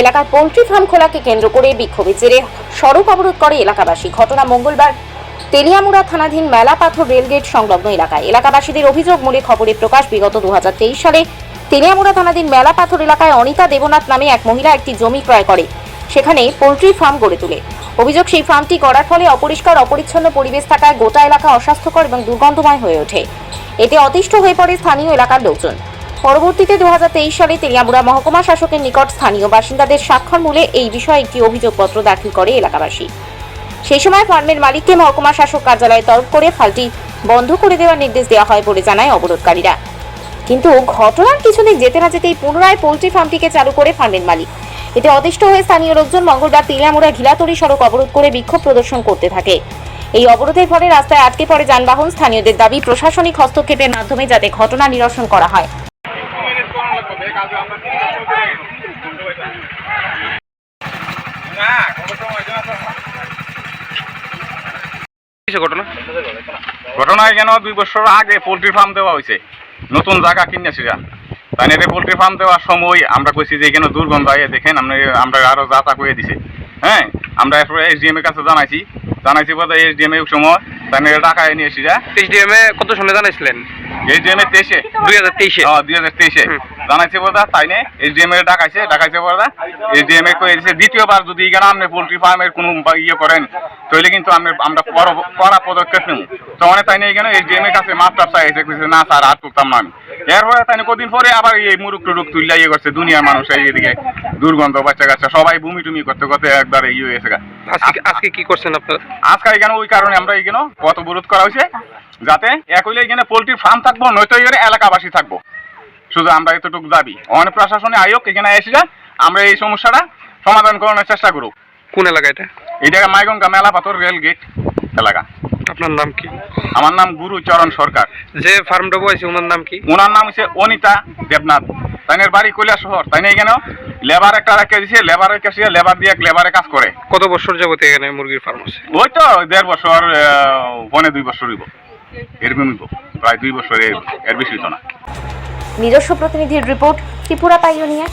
এলাকায় poultry farm খোলাকে কেন্দ্র করে বিক্ষোভের জেরে সড়ক অবরোধ করে এলাকাবাসী। ঘটনা মঙ্গলবার তেলিয়ামুড়া থানাধীন মেলা পাথর রেলগেট সংলগ্ন এলাকায়। এলাকাবাসীদের অভিযোগ মূলে খবরে প্রকাশ বিগত দু হাজার তেইশ সালে তেলিয়ামুড়া থানাধীন মেলা পাথর এলাকায় অনিতা দেবনাথ নামে এক মহিলা একটি জমি ক্রয় করে, সেখানে পোল্ট্রি ফার্ম গড়ে তোলে। অভিযোগ সেই ফার্মটি করার ফলে অপরিষ্কার, অপরিচ্ছন্ন পরিবেশ থাকায় গোটা এলাকা অস্বাস্থ্যকর এবং দুর্গন্ধময় হয়ে ওঠে। এতে অতিষ্ঠ হয়ে পড়ে স্থানীয় এলাকার লোকজন। পরবর্তীতে দু হাজার তেইশ সালে তেলিয়ামুড়া মহকুমা শাসকের নিকট স্থানীয় বাসিন্দাদের স্বাক্ষর মূলে এই বিষয়ে একটি অভিযোগপত্র দাখিল করে এলাকাবাসী। সেই সময় ফার্মের মালিককে মহকুমা শাসক কার্যালয়ে তরফ করে ফালটি বন্ধ করে দেওয়ার নির্দেশ দেওয়া হয় বলে জানায় অবরোধকারীরা। কিন্তু ঘটনার কিছুদিন যেতে না যেতেই পুনরায় পোলট্রি ফার্মটিকে চালু করে ফার্মের মালিক। এতে অতিষ্ঠ হয়ে স্থানীয় লোকজন মঙ্গলবার তিলিয়ামুড়া ঘিলাতড়ি সড়ক অবরোধ করে বিক্ষোভ প্রদর্শন করতে থাকে। এই অবরোধের ফলে রাস্তায় আটকে পড়ে যানবাহন, স্থানীয়দের দাবি, প্রশাসনিক হস্তক্ষেপের মাধ্যমে যাতে ঘটনা নিরসন করা হয়। ঘটনা? ঘটনায় কেন দুই বছর আগে পোলট্রি ফার্ম দেওয়া হয়েছে। নতুন জায়গা কিনেছিরা তাই এটা পোলট্রি ফার্ম দেওয়ার সময় আমরা কইছি যে এখানে দুর্গন্ধ আইয়ে দেখেন আমরা আমরা আরও যাতা করে দিছে। হ্যাঁ আমরা এরপরে এসডিএম এর কাছে জানাইছি। জানাইছি বলতে এসডিএম এর সময় তাই টাকা নিয়ে এসেছিরা এইচডিএম এ কত সালে জানাইছিলেন? এসডিএম এ তেইশে। দুই হাজার তেইশে। হ্যাঁ দুই হাজার তেইশে। জানাইছে বলতে তাই নে এসডিএম এর ডাকাইছে ডাকাইছে বলতে এসডিএম এ কয়ে দিছে দ্বিতীয়বার যদি এখানে আপনি পোলট্রি ফার্মের কোনো ইয়ে করেন তাহলে কিন্তু আমি আমরা কড়া পদক্ষেপ নেব। তাই নিয়ে এখানে এসডিএম এর কাছে মাপ টাপ চাইছে কইছে না স্যার আর তুলতাম না আমি। এরপরে তাই নিয়ে কদিন পরে আবার এই মুরুক টুরুক তুললা ইয়ে করছে দুনিয়ার মানুষ এই এদিকে দুর্গন্ধ বাচ্চা কাচ্চা সবাই বমি টুমি করতে করতে একবার ইয়ে হয়েছে আজকে কি করছেন আপনার? আজকে এখানে ওই কারণে আমরা এখানে পথ অবরোধ করা হয়েছে যাতে এক হইলে এখানে পোলট্রি ফার্ম থাকব নয়তো এখানে এলাকাবাসী থাকব। শুধু আমরা এতটুকু দাবি। অনেক প্রশাসনে আয়োগ এখানে এসে যা আমরা এই সমস্যাটা সমাধান করানোর চেষ্টা করব কোন এলাকা এটা? এটা মাইগঙ্গা মেলা পাথর রেল গেট এলাকা। আপনার নাম কি? আমার নাম গুরু চরণ সরকার। যে ফার্মটা বয়েছে ওনার নাম কি? ওনার নাম হচ্ছে অনিতা দেবনাথ। তাইনের বাড়ি কৈলা শহর তাই না এখানে লেবার একটা রেখে দিছে লেবারের কাছে লেবার দিয়ে লেবারে কাজ করে। কত বছর যাবত এখানে মুরগির ফার্ম আছে? ওই তো দেড় বছর পৌনে দুই বছর হইব। এরকম প্রায় দুই বছর এর এর বেশি হইতো না। নিজস্ব প্রতিনিধির রিপোর্ট ত্রিপুরা পাইওনিয়া